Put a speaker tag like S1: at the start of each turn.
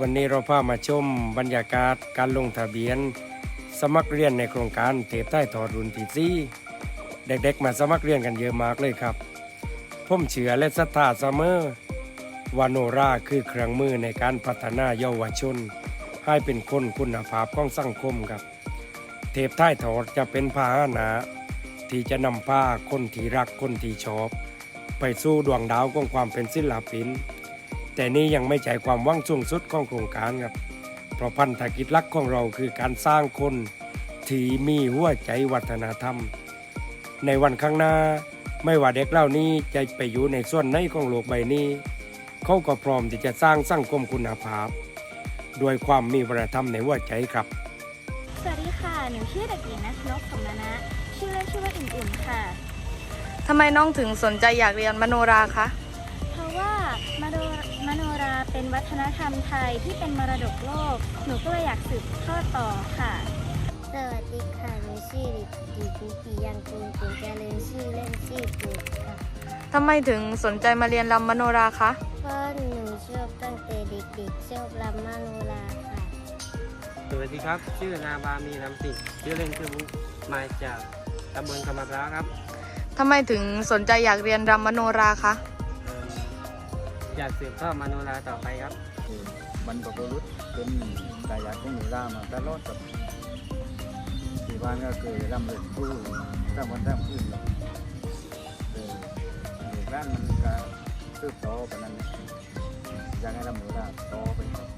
S1: วันนี้เราพามาชมบรรยากาศการลงทะเบียน สมัครเรียนในโครงการเทปใต้ถอดรุ่นที่สี่เด็กๆ มาสมัครเรียนกันเยอะมากเลยครับผมเชื่อและศรัทธาเสมอวาโนราคือเครื่องมือในการพัฒนาเยาวชน ให้เป็นคนคุณภาพของสังคมครับ เทปใต้ถอดจะเป็นพาหนะที่จะนำพาคนที่รักคนที่ชอบ ไปสู่ดวงดาวของความเป็นศิลปิน แต่นี่ยังไม่ใช่ความหวังสูงสุดของโครงการครับ เพราะพันธกิจหลักของเราคือการสร้างคนที่มีหัวใจวัฒนธรรม ในวันข้างหน้าไม่ว่าเด็กเหล่านี้จะไปอยู่ในส่วนไหนของโลกใบนี้ เขาก็พร้อมที่จะสร้างสังคมคุณภาพ ด้วยความมีวัฒนธรรมในหัวใจครับ
S2: สวัสดีค่ะหนูชื่อเด็กหญิงนัชนกสมนะชื่อเล่นชื่อว่าอิ่มอุ่นค่ะ
S3: ทำไมน้องถึงสนใจอยากเรียนมโนราคะ
S2: เพราะว่ามโนมโนรา เป็นวัฒนธรรมไทยที่เป็นมรดกโลก หนูก็เลยอยากสืบทอดต่อค่ะ
S4: สวัสดีค่ะหนูชื่อดิดิกุกิยังกูลกุลเจริญชื่อเล่นชื่อกูดค่ะ
S3: ทำไมถึงสนใจมาเรียนรำมโนราคะ
S4: เพราะหนูชอบตั้งแต่เด็กๆชอบรำมโนราค่ะ
S5: สวัสดีครับ ชื่อนาบามีนำสิชื่อเล่นชื่อบุ๊กมาจากตำบลกำมะพร้าวครับ
S3: ทำไมถึงสนใจอยากเรียนรำมโนราคะ
S5: เอิ่ม อยากสืบทอดมโนราต่อไปครับ
S6: คือบรรพบุรุษเป็นตายาของหนูรามาตลอดกับที่บ้านก็คือร่ำเรียนครูร่ำวันร่ำขึ้นเลยเอออยู่บ้านมันก็สืบต่อไปนั้นอยากให้ร่ำหนูราต่อไปครับ